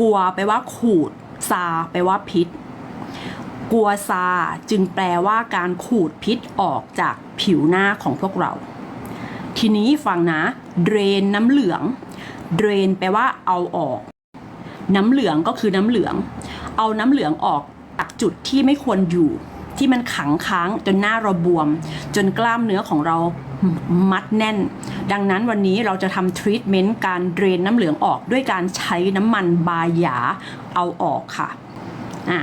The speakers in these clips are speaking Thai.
กลัวแปลว่า ขูด ซาแปลว่าพิษ กลัวซาจึงแปลว่าการขูดพิษออกจากผิวหน้าของพวกเรา ทีนี้ฟังนะ เดรนน้ำเหลือง เดรนแปลว่าเอาออก น้ำเหลืองก็คือน้ำเหลือง เอาน้ำเหลืองออกจากจุดที่ไม่ควรอยู่ ที่มันขังค้างจนหน้าเราบวม จนกล้ามเนื้อของเรามัดแน่น ดังนั้นวันนี้เราจะทำทรีทเมนต์การเดรนน้ำเหลืองออกด้วยการใช้น้ำมันบาหยาเอาออกค่ะอะ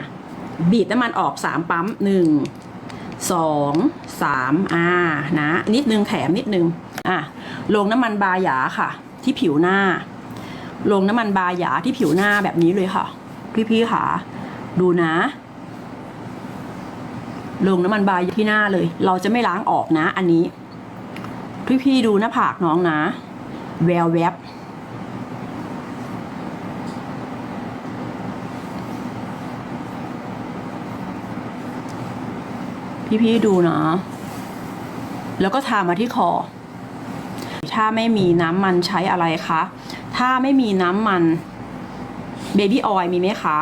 บีบน้ำมันออก 3 ปั๊ม 1 2 3อ่านะ นิดนึงแถมนิดนึงอะลงน้ำมันบาหยาค่ะ ที่ผิวหน้า ลงน้ำมันบาหยาที่ผิวหน้าแบบนี้เลยค่ะ พี่ๆค่ะ ดูนะ ลงน้ำมันบายที่หน้าเลย เราจะไม่ล้างออกนะ อันนี้พี่ๆดูหน้าผากน้องนะ แววแวบพี่ๆดูนะ แล้วก็ทามาที่คอ ถ้าไม่มีน้ำมันใช้อะไรคะ ถ้าไม่มีน้ำมันเบบี้ออยมีไหมคะ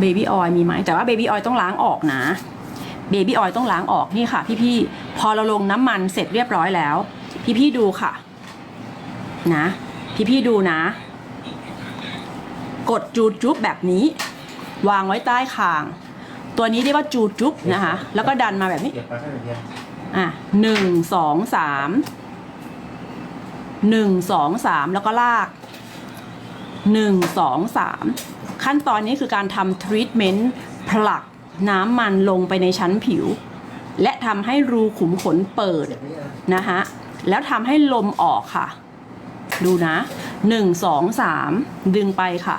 เบบี้ออยมีไหมแต่ว่าเบบี้ออยต้องล้างออกนะเบบี้ออยต้องล้างออกนี่ค่ะ พี่ๆพอเราลงน้ำมันเสร็จเรียบร้อยแล้ว พี่ๆดูค่ะ นะ พี่ๆดูนะ กดจูจุ๊บแบบนี้ วางไว้ใต้คาง ตัวนี้เรียกว่าจูจุ๊บนะคะ แล้วก็ดันมาแบบนี้อะหนึ่งสองสามหนึ่งสองสามแล้วก็ลาก หนึ่งสองสามขั้นตอนนี้คือการทำทรีทเมนต์ผลักน้ำมันลงไปในชั้นผิว และทำให้รูขุมขนเปิดนะนะคะแล้วทำให้ลมออกค่ะ ดูนะหนึ่งสองสามดึงไปค่ะ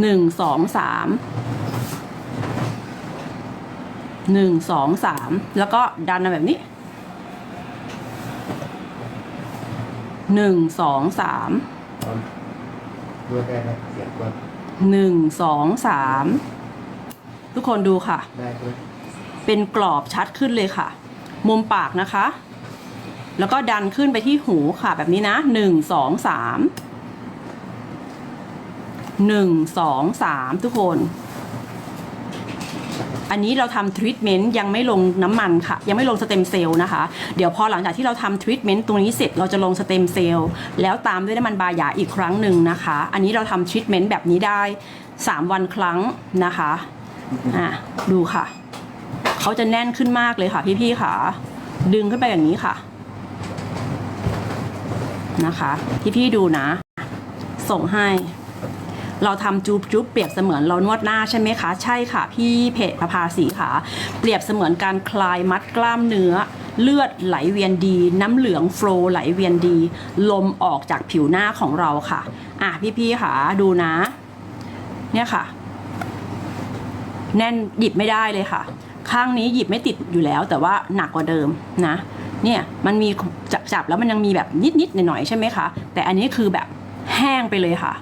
หนึ่งสองสามหนึ่งสองสามแล้วก็ดันแบบนี้หนึ่งสองสาม ด้วยได้ไหมเสียงด้วยหนึ่งสองสามทุกคนดูค่ะ ได้ด้วยเป็นกรอบชัดขึ้นเลยค่ะ มุมปากนะคะ แล้วก็ดันขึ้นไปที่หูค่ะ แบบนี้นะหนึ่งสองสามหนึ่งสองสามทุกคน อันนี้เราทำทรีทเมนต์ยังไม่ลงน้ำมันค่ะ ยังไม่ลงสเต็มเซลล์นะคะ เดี๋ยวพอหลังจากที่เราทำทรีทเมนต์ตรงนี้เสร็จเราจะลงสเต็มเซลล์แล้วตามด้วยน้ำมันบายาอีกครั้งหนึ่งนะคะ อันนี้เราทำทรีทเมนต์แบบนี้ได้ 3 วันครั้งนะคะอะดูค่ะเขาจะแน่นขึ้นมากเลยค่ะพี่ๆค่ะ ดึงขึ้นไปอย่างนี้ค่ะนะคะ พี่ๆดูนะ ส่งให้ เราทำจูบจุ๊บเปรียบเสมือนเรานวดหน้าใช่ไหมคะ ใช่ค่ะ พี่เพจประภาสีค่ะ เปรียบเสมือนการคลายมัดกล้ามเนื้อ เลือดไหลเวียนดี น้ำเหลืองโฟลไหลเวียนดี ลมออกจากผิวหน้าของเราค่ะ อะพี่ๆค่ะดูนะ เนี่ยค่ะ แน่นหยิบไม่ได้เลยค่ะ ข้างนี้หยิบไม่ติดอยู่แล้ว แต่ว่าหนักกว่าเดิมนะเนี่ยมันมีจับจับแล้วมันยังมีแบบนิดๆหน่อยๆใช่ไหมคะ แต่อันนี้คือแบบแห้งไปเลยค่ะ